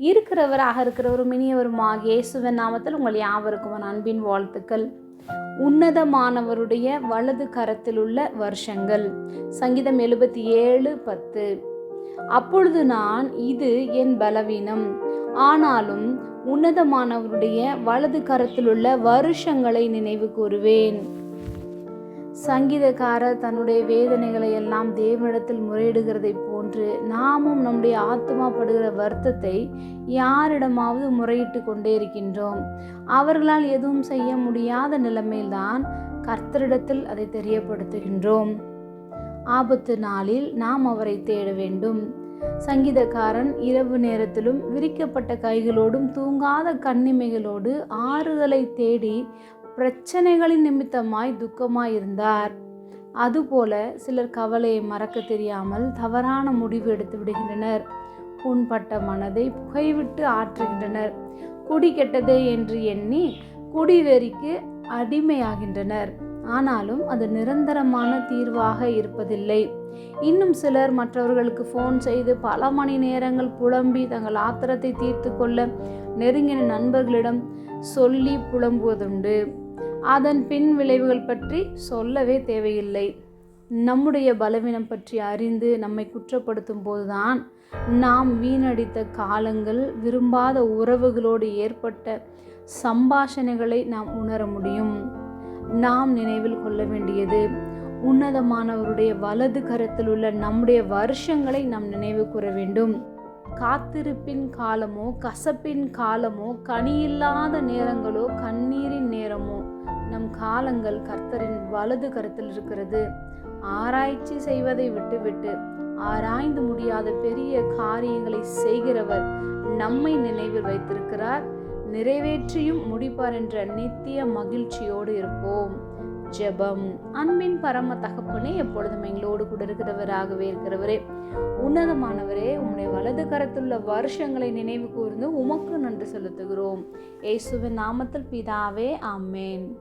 இருக்கிறவராக இருக்கிறவரும் இனியவருமாக இயேசுவன் நாமத்தில் உங்கள் யாவருக்கும் அன்பின் வாழ்த்துக்கள். உன்னதமானவருடைய வலது கரத்தில் உள்ள வருஷங்கள். சங்கீதம் எழுபத்தி ஏழு பத்து. அப்பொழுது நான் இது என் பலவீனம். ஆனாலும் உன்னதமானவருடைய வலது கரத்தில் உள்ள வருஷங்களை நினைவு கூறுவேன். சங்கீதக்காரர் தன்னுடைய வேதனைகளை எல்லாம் தேவனிடத்தில் முறையிடுகிறதை போன்று நாமும் நம்முடைய ஆத்மா படுகிற வருத்தத்தை யாரிடமாவது முறையிட்டு கொண்டே இருக்கின்றோம். அவர்களால் எதுவும் செய்ய முடியாத நிலைமையில்தான் கர்த்தரிடத்தில் அதை தெரியப்படுத்துகின்றோம். ஆபத்து நாளில் நாம் அவரை தேட வேண்டும். சங்கீதக்காரன் இரவு நேரத்திலும் விரிக்கப்பட்ட கைகளோடும் தூங்காத கண்ணிமைகளோடு ஆறுதலை தேடி பிரச்சனைகளின் நிமித்தமாய் துக்கமாய் இருந்தார் அதுபோல சிலர் கவலையை மறக்க தெரியாமல் தவறான முடிவு எடுத்து விடுகின்றனர். புண்பட்ட மனதை புகைவிட்டு ஆற்றுகின்றனர். குடி கெட்டதே என்று எண்ணி குடிவெறிக்கு அடிமையாகின்றனர். ஆனாலும் அது நிரந்தரமான தீர்வாக இருப்பதில்லை. இன்னும் சிலர் மற்றவர்களுக்கு ஃபோன் செய்து பல மணி நேரங்கள் புலம்பி தங்கள் ஆத்திரத்தை தீர்த்து கொள்ள நெருங்கின நண்பர்களிடம் சொல்லி புலம்புவதுண்டு. அதன் பின் விளைவுகள் பற்றி சொல்லவே தேவையில்லை. நம்முடைய பலவீனம் பற்றி அறிந்து நம்மை குற்றப்படுத்தும் போதுதான் நாம் வீணடித்த காலங்கள் விரும்பாத உறவுகளோடு ஏற்பட்ட சம்பாஷணைகளை நாம் உணர முடியும். நாம் நினைவில் கொள்ள வேண்டியது உன்னதமானவருடைய வலது கரத்தில் உள்ள நம்முடைய வருஷங்களை நாம் நினைவு கூற வேண்டும். காத்திருப்பின் காலமோ கசப்பின் காலமோ கனியில்லாத நேரங்களோ கண்ணீரின் நேரமோ. நம் காலங்கள் கர்த்தரின் வலது கருத்தில் இருக்கிறது. ஆராய்ச்சி செய்வதை விட்டுவிட்டு ஆராய்ந்து முடியாத பெரிய காரியங்களை செய்கிறவர் நம்மை நினைவில் வைத்திருக்கிறார். நிறைவேற்றியும் முடிப்பார் என்ற நித்திய மகிழ்ச்சியோடு இருப்போம். ஜெபம் அன்பின் பரம தகப்பனே எப்பொழுதும் எங்களோடு கூட இருக்கிறவராகவே இருக்கிறவரே. உன்னதமானவரே உம்முடைய வலது கரத்துள்ள வருஷங்களை நினைவு கூர்ந்து உமக்கு நன்றி செலுத்துகிறோம். ஏசுவின் நாமத்தில் பிதாவே ஆமேன்.